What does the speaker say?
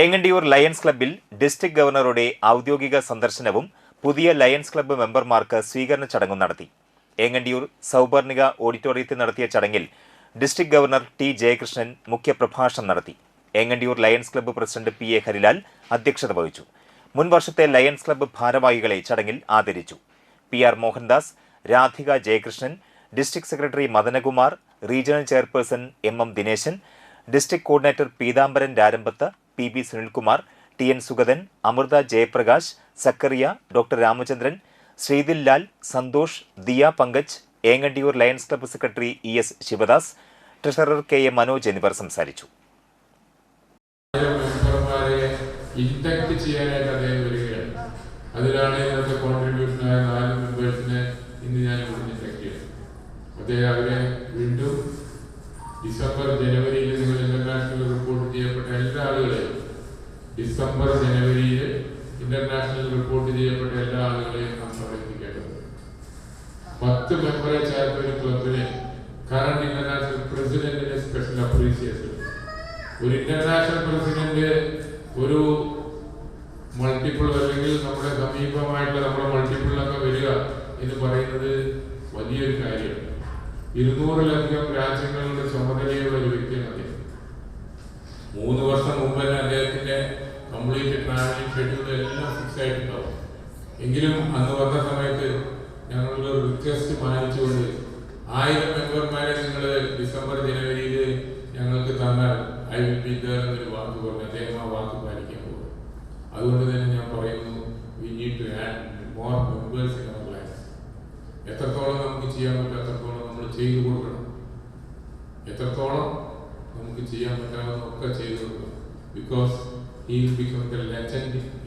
Engandiyur lions ക്ലബ്ബിൽ district ഗവർണറുടെ ഔദ്യോഗിക സന്ദർശനവും പുതിയ ലയൺസ് ക്ലബ്ബ് മെമ്പർമാർക്ക് സ്വീകരണ ചടങ്ങും നടത്തി. ഏങ്ങണ്ടിയൂർ സൗപർണിക ഓഡിറ്റോറിയത്തിൽ നടത്തിയ ചടങ്ങിൽ ഡിസ്ട്രിക്ട് ഗവർണർ ടി ജയകൃഷ്ണൻ മുഖ്യപ്രഭാഷണം നടത്തി. Engandiyur lions club president P A Harilal അധ്യക്ഷത വഹിച്ചു. മുൻ വർഷത്തെ ലയൺസ് ക്ലബ്ബ് ഭാരവാഹികളെ ചടങ്ങിൽ ആദരിച്ചു. P R Mohandas Radhika Jayakrishnan district secretary Madanakumar regional chairperson M M Dineshan district coordinator Peethambaran Rarambath P B Sunilkumar T N Sugathan Amrutha Jayaprakash Zacharia doctor Ramachandran Sreedil Lal Santhosh Diya Pankaj Engandiyur lions club secretary E S Sivadas treasurer K A Manoj എന്നിവർ സംസാരിച്ചു. Induct ചെയ്യാനായിട്ട് അദ്ദേഹം വരികയാണ്. അതിലാണ് ഇന്നത്തെ കോൺട്രിബ്യൂഷനായ നാല് മെമ്പേഴ്സിനെ ഇന്ന് ഞാൻ ഇവിടെ ഇൻഡക്ട് ചെയ്യുന്നത്. അദ്ദേഹം അവരെ വീണ്ടും ഡിസംബർ ജനുവരിയിൽ നിങ്ങൾ ഇന്റർനാഷണൽ റിപ്പോർട്ട് ചെയ്യപ്പെട്ട എല്ലാ ആളുകളെയും ഡിസംബർ ജനുവരിയിൽ ഇന്റർനാഷണൽ റിപ്പോർട്ട് ചെയ്യപ്പെട്ട എല്ലാ ആളുകളെയും നാം സമർപ്പിക്കേണ്ടത് പത്ത് മെമ്പറെ ചേർത്ത ഒരു ക്ലബിന് കറണ്ട് ഇന്റർനാഷണൽ പ്രസിഡന്റിനെ സ്പെഷ്യൽ അപ്രീസിയേഷൻ ഒരു ഇന്റർനാഷണൽ പ്രസിഡന്റ് ഒരു മൾട്ടിപ്പിൾ അല്ലെങ്കിൽ നമ്മുടെ സമീപമായിട്ടുള്ള നമ്മുടെ മൾട്ടിപ്പിളിലൊക്കെ വരിക എന്ന് പറയുന്നത് വലിയൊരു കാര്യമാണ്. ഇരുന്നൂറിലധികം രാജ്യങ്ങളുടെ ചുമതലയുള്ള ഒരു വ്യക്തിയാണ് അദ്ദേഹം. മൂന്ന് വർഷം മുമ്പ് തന്നെ കംപ്ലീറ്റ് ട്രാവലിംഗ് ഷെഡ്യൂൾ എല്ലാം ഫിക്സ് ആയിട്ടുണ്ടാവും. എങ്കിലും അന്ന് വന്ന സമയത്ത് ഞങ്ങളുടെ റിക്വസ്റ്റ് മാനിച്ചുകൊണ്ട് ആയിരം മെമ്പർമാരെ നിങ്ങൾ ഡിസംബർ ജനുവരിയിൽ ഞങ്ങൾക്ക് തന്നാൽ ഐ വിൽ ബി വാക്ക് പറഞ്ഞു അദ്ദേഹം ആ വാക്ക് പാലിക്കാൻ പോകും അതുകൊണ്ട് തന്നെ ഞാൻ പറയുന്നു we need to add more members in our life എത്രത്തോളം നമുക്ക് ചെയ്യാൻ പറ്റും അത്രത്തോളം നമ്മൾ ചെയ്തു കൊടുക്കണം. എത്രത്തോളം നമുക്ക് ചെയ്യാൻ പറ്റാവുന്ന ഒക്കെ ചെയ്തു കൊടുക്കണം. Because he will become the legend